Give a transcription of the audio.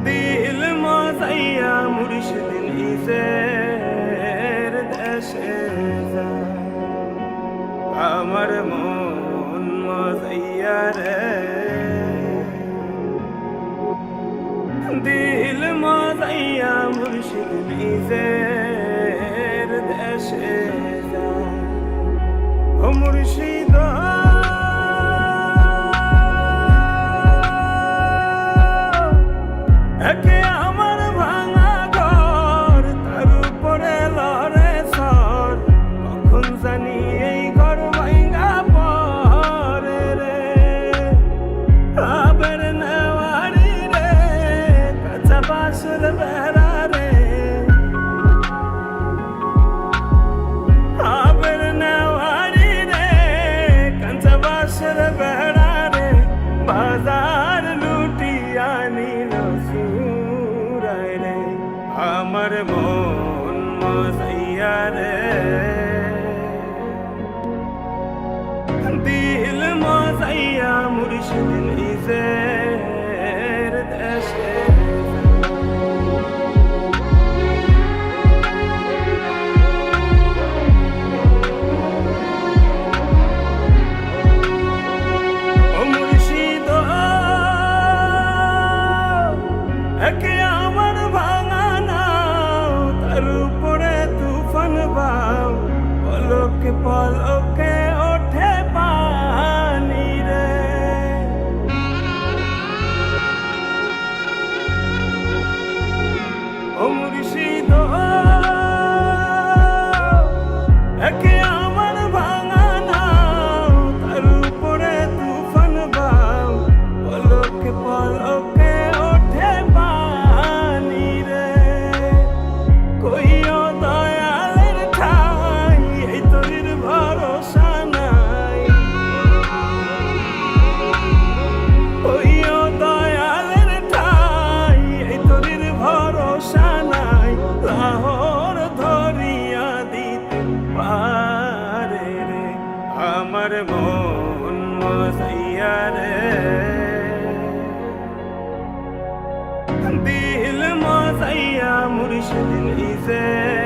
দিল মাজাইয়া মুর্শিদ নিজের দেশে আমার মন মাজাইয়া রে দিল মাজাইয়া মুর্শিদ নিজের দেশে دي المزية مرشد الإزاي মন বাউ পলকে পলকে দিল মাসাইয়া মুর্শিদ নিজে